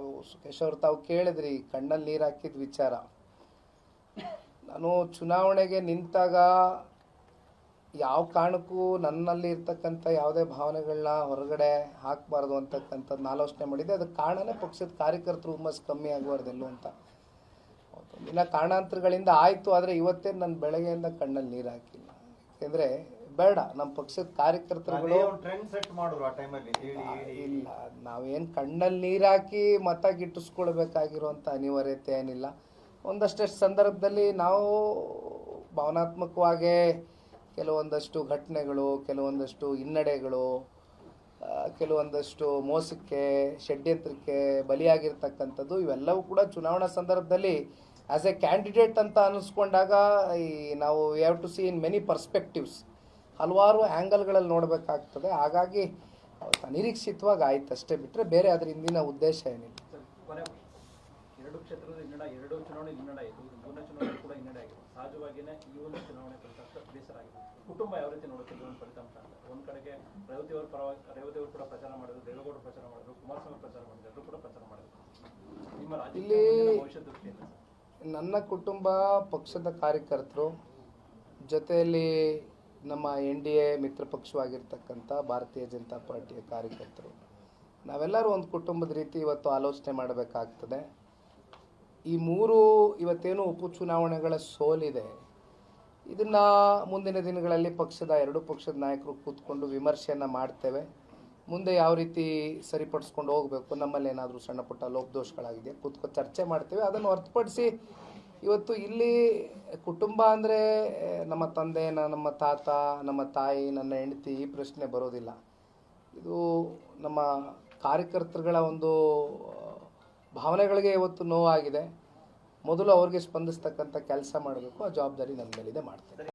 ತಾವು ಸುಖೇಶ್ ಅವ್ರು ತಾವು ಕೇಳಿದ್ರಿ, ಕಣ್ಣಲ್ಲಿ ನೀರು ಹಾಕಿದ ವಿಚಾರ. ನಾನು ಚುನಾವಣೆಗೆ ನಿಂತಾಗ ಯಾವ ಕಾರಣಕ್ಕೂ ನನ್ನಲ್ಲಿ ಇರ್ತಕ್ಕಂಥ ಯಾವುದೇ ಭಾವನೆಗಳನ್ನ ಹೊರಗಡೆ ಹಾಕಬಾರ್ದು ಅಂತಕ್ಕಂಥದ್ದು ಆಲೋಚನೆ ಮಾಡಿದ್ದೆ. ಅದಕ್ಕೆ ಕಾರಣನೇ ಪಕ್ಷದ ಕಾರ್ಯಕರ್ತರು ಹುಮ್ಮಸ್ ಕಮ್ಮಿ ಆಗಬಾರ್ದೆಲ್ಲೋ ಅಂತ. ಇನ್ನು ಕಾರಣಾಂತರಗಳಿಂದ ಆಯಿತು, ಆದರೆ ಇವತ್ತೇ ನನ್ನ ಬೆಳಗ್ಗೆಯಿಂದ ಕಣ್ಣಲ್ಲಿ ನೀರು ಹಾಕಿಲ್ಲ. ಯಾಕೆಂದರೆ ಬೇಡ ನಮ್ಮ ಪಕ್ಷದ ಕಾರ್ಯಕರ್ತರುಗಳು ಟ್ರೆಂಡ್ ಸೆಟ್ ಆ ಟೈಮಲ್ಲಿ ಇಲ್ಲ ನಾವೇನು ಕಣ್ಣಲ್ಲಿ ನೀರು ಹಾಕಿ ಮತ ಗಿಟ್ಟಿಸ್ಕೊಳ್ಬೇಕಾಗಿರುವಂಥ ಅನಿವಾರ್ಯತೆ ಏನಿಲ್ಲ. ಒಂದಷ್ಟು ಸಂದರ್ಭದಲ್ಲಿ ನಾವು ಭಾವನಾತ್ಮಕವಾಗೇ ಕೆಲವೊಂದಷ್ಟು ಘಟನೆಗಳು ಕೆಲವೊಂದಷ್ಟು ಹಿನ್ನಡೆಗಳು ಕೆಲವೊಂದಷ್ಟು ಮೋಸಕ್ಕೆ ಷಡ್ಯಂತ್ರಕ್ಕೆ ಬಲಿಯಾಗಿರ್ತಕ್ಕಂಥದ್ದು ಇವೆಲ್ಲವೂ ಕೂಡ ಚುನಾವಣಾ ಸಂದರ್ಭದಲ್ಲಿ ಆ್ಯಸ್ ಎ ಕ್ಯಾಂಡಿಡೇಟ್ ಅಂತ ಅನ್ನಿಸ್ಕೊಂಡಾಗ ಈ ನಾವು we have to see in many perspectives ಹಲವಾರು ಆ್ಯಂಗಲ್ಗಳಲ್ಲಿ ನೋಡಬೇಕಾಗ್ತದೆ. ಹಾಗಾಗಿ ಅನಿರೀಕ್ಷಿತವಾಗಿ ಆಯ್ತು ಅಷ್ಟೇ ಬಿಟ್ಟರೆ ಬೇರೆ ಅದರ ಹಿಂದಿನ ಉದ್ದೇಶ ಏನಿಲ್ಲ. ಎರಡು ಕ್ಷೇತ್ರದ ಹಿನ್ನಡೆ ಎರಡು ಚುನಾವಣೆ ಹಿನ್ನಡೆ ಆಯಿತು. ಇದು ಮೂರನೇ ಚುನಾವಣೆ ಕೂಡ ಹಿನ್ನಡೆ ಆಗಿದೆ. ಸಹಜವಾಗಿಯೇ ಈ ಒಂದು ಚುನಾವಣೆ ಫಲಿತಾಂಶ ಬೇಸರ ಆಗಿದೆ ಕುಟುಂಬ ಯಾವ ರೀತಿ ನೋಡುತ್ತಿದೆ ಒಂದು ಫಲಿತಾಂಶ ಒಂದು ಕಡೆಗೆ ರೇವತಿ ಅವರ ಪರವಾಗಿ ರೇವತಿ ಅವರು ಕೂಡ ಪ್ರಚಾರ ಮಾಡಿದ್ರು ದೇವೇಗೌಡರು ಪ್ರಚಾರ ಮಾಡಿದ್ರು ಕುಮಾರಸ್ವಾಮಿ ಪ್ರಚಾರ ಮಾಡಿದ್ರು ಎಲ್ಲರೂ ಕೂಡ ಪ್ರಚಾರ ಮಾಡಿದ್ರು. ನಿಮ್ಮ ಮುಂದಿನ ಭವಿಷ್ಯ ದೃಷ್ಟಿಯಿಂದ ನನ್ನ ಕುಟುಂಬ ಪಕ್ಷದ ಕಾರ್ಯಕರ್ತರು ಜೊತೆಯಲ್ಲಿ ನಮ್ಮ ಎನ್ ಡಿ ಎ ಮಿತ್ರ ಪಕ್ಷವಾಗಿರ್ತಕ್ಕಂಥ ಭಾರತೀಯ ಜನತಾ ಪಾರ್ಟಿಯ ಕಾರ್ಯಕರ್ತರು. ನಾವೆಲ್ಲರೂ ಒಂದು ಕುಟುಂಬದ ರೀತಿ ಇವತ್ತು ಆಲೋಚನೆ ಮಾಡಬೇಕಾಗ್ತದೆ. ಈ ಮೂರು ಇವತ್ತೇನು ಉಪಚುನಾವಣೆಗಳ ಸೋಲಿದೆ. ಇದನ್ನ ಮುಂದಿನ ದಿನಗಳಲ್ಲಿ ಪಕ್ಷದ ಎರಡು ಪಕ್ಷದ ನಾಯಕರು ಕೂತ್ಕೊಂಡು ವಿಮರ್ಶೆಯನ್ನು ಮಾಡ್ತೇವೆ. ಮುಂದೆ ಯಾವ ರೀತಿ ಸರಿಪಡಿಸ್ಕೊಂಡು ಹೋಗಬೇಕು ನಮ್ಮಲ್ಲಿ ಏನಾದರೂ ಸಣ್ಣ ಪುಟ್ಟ ಲೋಪದೋಷಗಳಾಗಿದೆ ಕೂತ್ಕೊಂಡು ಚರ್ಚೆ ಮಾಡ್ತೇವೆ. ಅದನ್ನು ಹೊರತುಪಡಿಸಿ ಇವತ್ತು ಇಲ್ಲಿ ಕುಟುಂಬ ಅಂದರೆ ನಮ್ಮ ತಂದೆ ನಮ್ಮ ತಾತ, ನಮ್ಮ ತಾಯಿ, ನನ್ನ ಹೆಂಡತಿ ಈ ಪ್ರಶ್ನೆ ಬರೋದಿಲ್ಲ. ಇದು ನಮ್ಮ ಕಾರ್ಯಕರ್ತರುಗಳ ಒಂದು ಭಾವನೆಗಳಿಗೆ ಇವತ್ತು ನೋವಾಗಿದೆ. ಮೊದಲು ಅವ್ರಿಗೆ ಸ್ಪಂದಿಸ್ತಕ್ಕಂಥ ಕೆಲಸ ಮಾಡಬೇಕು, ಆ ಜವಾಬ್ದಾರಿ ನನ್ನ ಮೇಲಿದೆ, ಮಾಡ್ತೇನೆ.